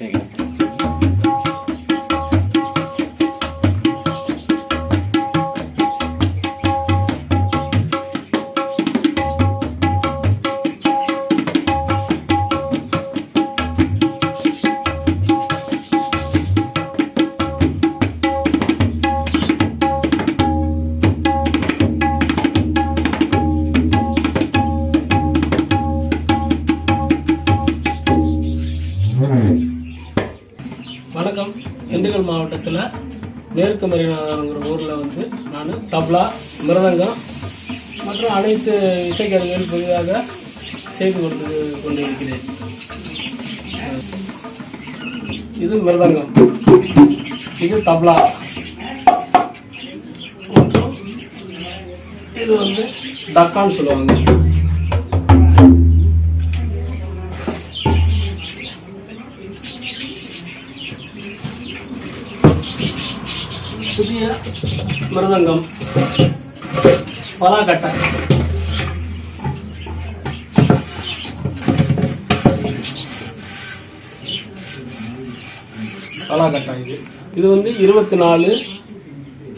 thing. Namakkal மாவட்டத்தில் மேற்கு மரியாதைங்கிற ஊரில் வந்து நான் தப்லா மிருதங்கம் மற்றும் அனைத்து இசைக்கருவிகள் புதிதாக செய்து கொடுத்து கொண்டிருக்கிறேன். இது மிருதங்கம். இது தப்லா. மற்றும் இது வந்து டக்கான்னு சொல்லுவாங்க. புதிய மிருதங்கம் பலாக்கட்டை. பலாக்கட்டை இது. இது வந்து இருபத்தி நாலு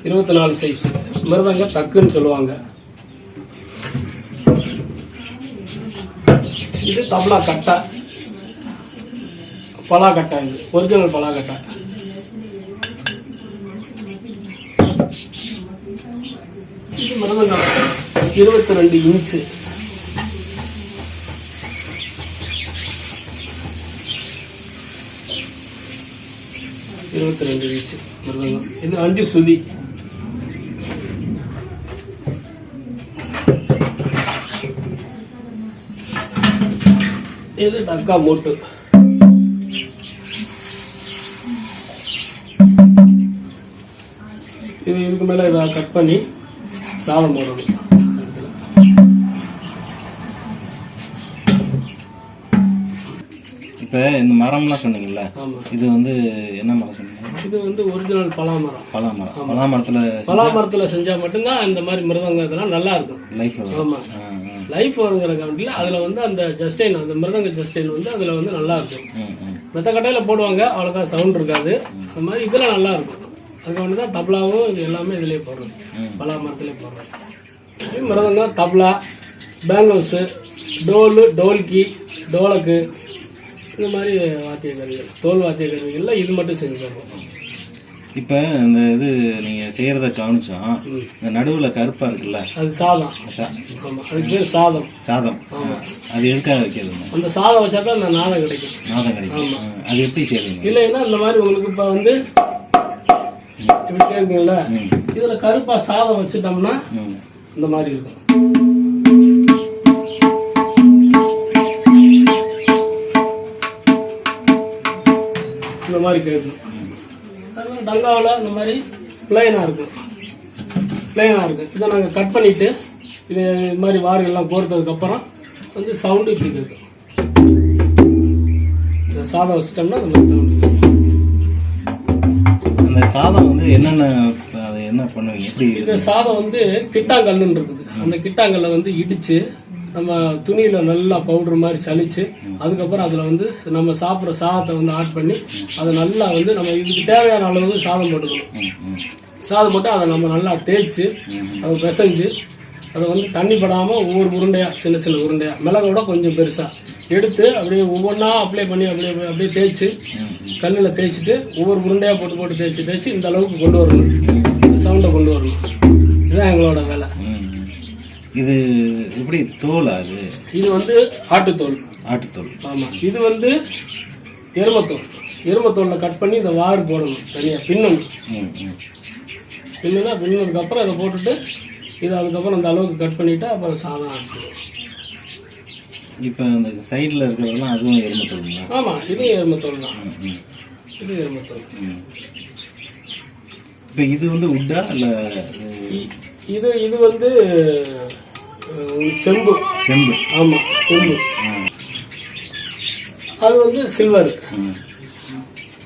இருபத்தி நாலு சைஸ் மிருதங்க டக்குன்னு சொல்லுவாங்க. இது தபலா கட்டை. பலாக்கட்டை இது. ஒரிஜினல் பலாக்கட்டை. இது மிருதங்கம் இருபத்தி ரெண்டு இன்ச்சு. இருபத்தி ரெண்டு இன்ச்சு மருதங்கம் இது அஞ்சு சுதி. இது டக்கா மூட்டு. இது இதுக்கு மேலே இதை கட் பண்ணி சாதம் போடணும் இப்போ இந்த மரம்லாம் சொன்னீங்கல்ல இது வந்து என்ன மரம் சொன்னீங்க? இது வந்து ஒரிஜினல் பலாமரம். பலா மரம் பலா மரத்தில் பலாமரத்தில் செஞ்சால் மட்டும்தான் இந்த மாதிரி மிருதங்கம் இதெல்லாம் நல்லா இருக்கும். லைஃப் ஆமாம் லைஃப் வருங்கிற கவுண்டில் அதில் வந்து அந்த ஜஸ்டைன் அந்த மிருதங்க ஜஸ்டைன் வந்து அதில் வந்து நல்லா இருக்கும். மெத்த கட்டையில் போடுவாங்க அவ்வளோக்கா சவுண்ட் இருக்காது. அந்த மாதிரி இதில் நல்லா இருக்கும். அதுக்கு வந்து தான் தப்லாவும் இது எல்லாமே இதிலே போடுறது. பலா மரத்துலேயே போடுறது. அதே மிருதங்கம் தப்லா பேங்கிள்ஸு டோலு டோல்கி டோலக்கு இந்த மாதிரி வாத்திய கருவிகள் தோல் வாத்திய கருவிகளில் இது மட்டும் செஞ்சு தருவோம். இப்போ இந்த இது நீங்கள் செய்கிறத கவனிச்சோம் இந்த நடுவில் கருப்பாக இருக்குல்ல? அது சாதம். அதுக்கு பேர் சாதம். சாதம். அது எதுக்காக வைக்கிறதுங்க அந்த சாதம் வச்சா தான் அந்த நாதம் கிடைக்கும். நாதம் கிடைக்கும். அது எப்படி செய்வீங்க? இல்லைன்னா இந்த மாதிரி உங்களுக்கு இப்போ வந்து இப்படி கேட்குங்களா இதில் கருப்பா சாதம் வச்சுட்டோம்னா இந்த மாதிரி இருக்கும். இந்த மாதிரி கேட்கும். அது மாதிரி டங்காவில் இந்த மாதிரி பிளைனாக இருக்கும். பிளைனாக இருக்கும். இதை நாங்கள் கட் பண்ணிவிட்டு இது இது மாதிரி வார்கள்லாம் கோர்த்ததுக்கப்புறம் வந்து சவுண்டு இப்படி கேட்கும். இந்த சாதம் வச்சிட்டோம்னா அந்த மாதிரி சவுண்டு சாதம் வந்து என்னென்ன அது என்ன பண்ணுவீங்க? எப்படி இந்த சாதம் வந்து கிட்டாங்கல்லுன்னு இருக்குது. அந்த கிட்டாங்கல்லை வந்து இடிச்சு நம்ம துணியில நல்லா பவுடர் மாதிரி சலிச்சு அதுக்கப்புறம் அதில் வந்து நம்ம சாப்பிட்ற சாதத்தை வந்து ஆட் பண்ணி அதை நல்லா வந்து நம்ம இதுக்கு தேவையான அளவுக்கு சாதம் போட்டுக்கணும். சாதம் போட்டு அதை நம்ம நல்லா தேய்ச்சி அதை பிசைஞ்சு அதை வந்து தண்ணி படாமல் ஒவ்வொரு உருண்டையாக சின்ன சின்ன உருண்டையாக மிளகோட கொஞ்சம் பெருசாக எடுத்து அப்படியே ஒவ்வொன்றா அப்ளை பண்ணி அப்படியே அப்படியே தேய்ச்சி கல்லில் தேய்ச்சிட்டு ஒவ்வொரு உருண்டையாக போட்டு போட்டு தேய்ச்சி தேய்ச்சி இந்த அளவுக்கு கொண்டு வரணும். சவுண்டை கொண்டு வரணும். இதுதான் எங்களோட வேலை. இது எப்படி தோலா அது? இது வந்து ஆட்டுத்தோல். ஆட்டுத்தோல். ஆமாம் இது வந்து எருமத்தோல். எருமத்தோலில் கட் பண்ணி இந்த வார் போடணும் தனியாக பின்னணும். பின்னுனா பின்னதுக்கப்புறம் இதை போட்டுட்டு இது அதுக்கப்புறம் அந்த அளவுக்கு கட் பண்ணிவிட்டு அப்புறம் சாதம் ஆக்கணும் இப்போ அந்த சைடில் இருக்கிறதெல்லாம் அதுவும் எருமை தோலுங்களா ஆமாம் இது எருமத்தோல் தான். இது எருமத்தோல் ம். இப்போ இது வந்து உட்டா இல்லை இது இது வந்து செம்பு. செம்பு. ஆமாம் செம்பு. அது வந்து சில்வர்.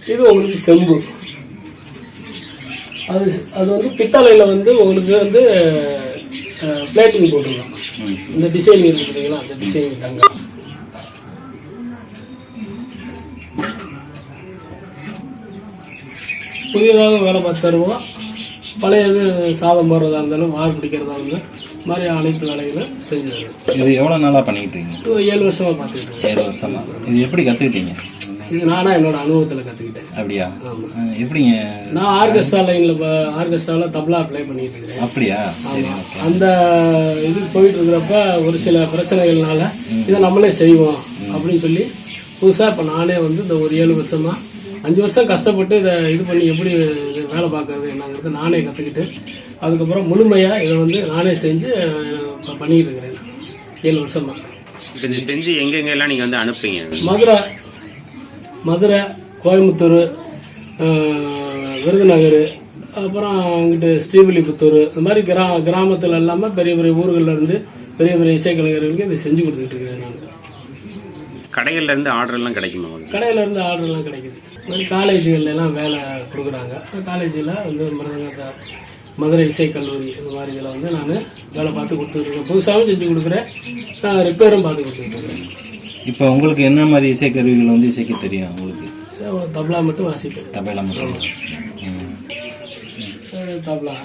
இது உங்களுக்கு செம்பு. அது அது வந்து பித்தளையில் வந்து உங்களுக்கு வந்து பிளேட்டிங் போட்டுருலாம் ம். இந்த டிசைன் இருக்குதுங்களா அந்த டிசைன் தங்க புதியதாக வேலை பார்த்து தருவோம். பழையது சாதம் போடுறதா இருந்தாலும் வார் பிடிக்கிறதா இருந்தாலும் மாதிரி அனைத்து வேலைகளும் செஞ்சு தருவோம். இது எவ்வளோ நாளாக பண்ணிக்கிட்டு இருக்கீங்க ஏழு வருஷமாக பார்த்துக்கிட்டு இருக்கேன் ஏழு வருஷமா. இது எப்படி கற்றுக்கிட்டீங்க இது நானாக என்னோட அனுபவத்தில் கற்றுக்கிட்டேன் அப்படியா? ஆமாம் எப்படிங்க? நான் ஆர்கெஸ்ட்ரா லைனில் ஆர்கெஸ்ட்ராவில் தபலா ப்ளே பண்ணிட்டு இருக்கிறேன். அப்படியா? அந்த இது போயிட்டு இருக்கிறப்ப ஒரு சில பிரச்சனைகள்னால இதை நம்மளே செய்வோம் அப்படின்னு சொல்லி புதுசாக இப்போ நானே வந்து இந்த ஒரு ஏழு வருஷமாக அஞ்சு வருஷம் கஷ்டப்பட்டு இதை இது பண்ணி எப்படி இது வேலை பார்க்கறது என்னங்கிறது நானே கற்றுக்கிட்டு அதுக்கப்புறம் முழுமையாக இதை வந்து நானே செஞ்சு பண்ணிக்கிட்டு இருக்கிறேன். ஏழு வருஷமாக இது செஞ்சு எங்கெங்கெல்லாம் நீங்கள் வந்து அனுப்புறீங்க? மதுரை மதுரை கோயம்புத்தூர் விருதுநகர் அப்புறம் அங்கிட்டு ஸ்ரீவில்லிபுத்தூர் இந்த மாதிரி கிரா கிராமத்தில் இல்லாமல் பெரிய பெரிய ஊர்களில் இருந்து பெரிய பெரிய இசைக்கலைஞர்களுக்கு இதை செஞ்சு கொடுத்துக்கிட்டு இருக்கிறேன் நான். கடைகள்ல இருந்து ஆர்டர் எல்லாம் கிடைக்குமா கடையில் இருந்து ஆர்டர்லாம் கிடைக்குது. இந்த மாதிரி காலேஜுகள்ல எல்லாம் வேலை கொடுக்குறாங்க. காலேஜில் வந்து மிருதங்கத்தை மதுரை இசைக்கல்லூரி இந்த மாதிரி இதில் வந்து நான் வேலை பார்த்து கொடுத்துட்ருக்கேன் புதுசாகவும் செஞ்சு கொடுக்குறேன். ரிப்பேரும் பார்த்து கொடுத்துட்ருக்கேன் இப்போ உங்களுக்கு என்ன மாதிரி இசைக்கருவிகள் வந்து இசைக்க தெரியும் உங்களுக்கு? தபலா மட்டும் வாசிப்பேன். தபேலா மட்டும். சரி, தபலா.